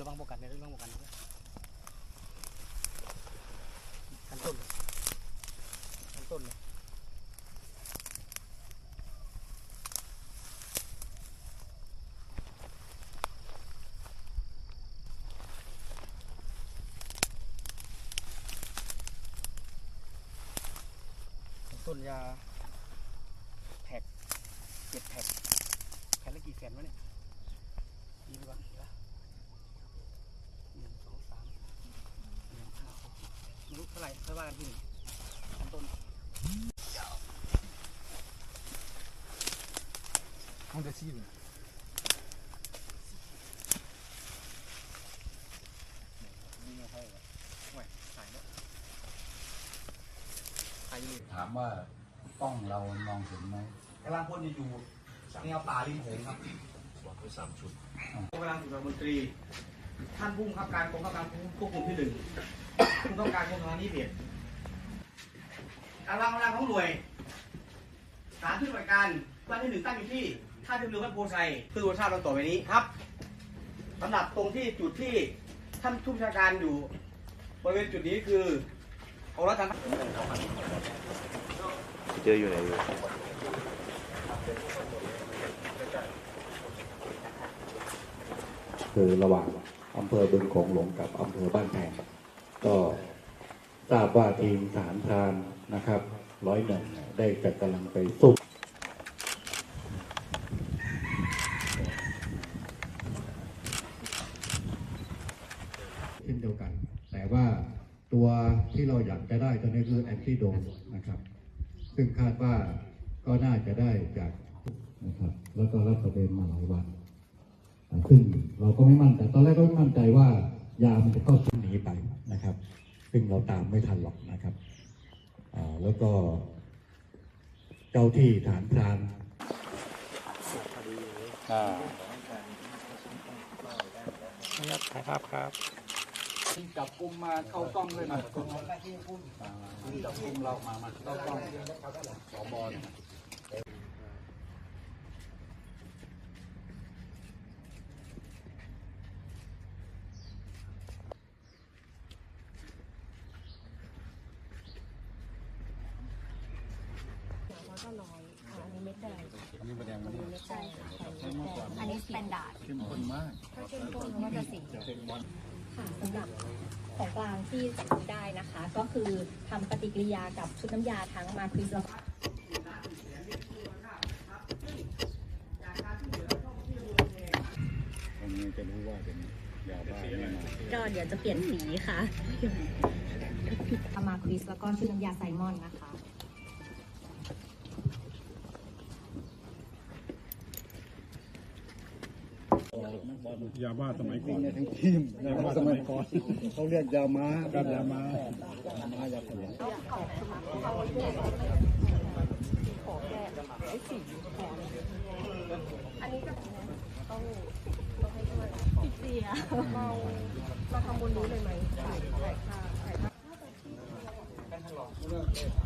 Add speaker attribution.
Speaker 1: ระวังปกันเลยระวังปกันเลยกันต้นเลยกันต้นเลยต้นยาแผกเจ็ดแผกแผกละกี่แสนวะเนี่ยดีไปก่อ รู้เท่าไหร่ค่อยว่ากันทีหนึ่งขั้นต้น
Speaker 2: ห้องจะชี้เลย
Speaker 1: นี่ไม่ค่อยเลยห่วยถ่ายแล้วถ่ายอยู่
Speaker 3: ถามว่ากล้องเรามองเห็นไหม
Speaker 1: กำลังพลอยู่แนวป่าริมโขงครับกำลังถูกรัฐมนตรี ท่านผู้บังคับการกองกำลังควบคุมที่หนึ่งผู้ต้องการกองกำลังนี้เปลี่ยนกำลังกำลังของหน่วยฐานที่ปฏิบัติการวันที่หนึ่งตั้งอยู่ที่ท่าเทียบเรือวัดโพไซเพื่อดูทราบดังต่อไปนี้ครับสำหรับตรงที่จุดที่ท่านผู้บัญชาการอยู่บริเวณจุดนี้คือของรัฐทหาร
Speaker 4: เจออยู่ไหนอยู่
Speaker 5: คือระหว่าง อำเภอบึงโขงหลงกับอำเภอบ้านแพงก็ทราบว่าทีมทหารพรานนะครับร้อยหนึ่งได้จัดกำลังไปสู้เช่นเดียวกัน แต่ว่าตัวที่เราอยากจะได้ตอนนี้คือแอนติโดนนะครับ ซึ่งคาดว่าก็น่าจะได้จากนะครับ แล้วก็รับประเด็นมาหลายวัน ซึ่งเราก็ไม่มั่นใจตอนแรกก็ไม่มั่นใจว่ายามันจะเข้าสู่หนีไปนะครับ ซึ่งเราตามไม่ทันหรอกนะครับอ่าแล้วก็เจ้าที่ฐานพราน
Speaker 4: ถ่ายภาพครับ
Speaker 3: ที่จับกลุ่มมาเข้ากล้องด้วยนะที่จับกลุ่มเรามามาเข้ากล้องสบเนี่
Speaker 6: แล้วก็น้อยค่ะอันนี้เม็ดแดง
Speaker 3: อันนี้ประเด็นมัน
Speaker 6: เม็ดแดงค่ะใส่เม็ดแดงอันนี้สแตนดาร์ด
Speaker 3: เข้มข้นมาก
Speaker 6: ถ้าเข้มข้นก็จะสีค่ะสำหรับของกลางที่จับกุมได้นะคะ ก็คือทำปฏิกิริยากับชุดน้ำยาทั้งมาคริสแล้วก็
Speaker 3: ตรงนี้จะรู้ว่าเป็นยาบ้าแน่นอน
Speaker 6: ก็เดี๋ยวจะเปลี่ยนสีค่ะ มาคริสแล้วก็ชุดน้ำยาไซมอนนะคะ
Speaker 2: ยาบ้าสมัยก่อนทั้งทีมยาบ้าสมัยก่อนเขาเรียกยาม้ากับยาม้า
Speaker 6: อันนี้ก็ต้องต้องให้ช่วยติดเสียเรามาทำบนนี้เลยไหมถ่ายถ่ายค่ะถ่าย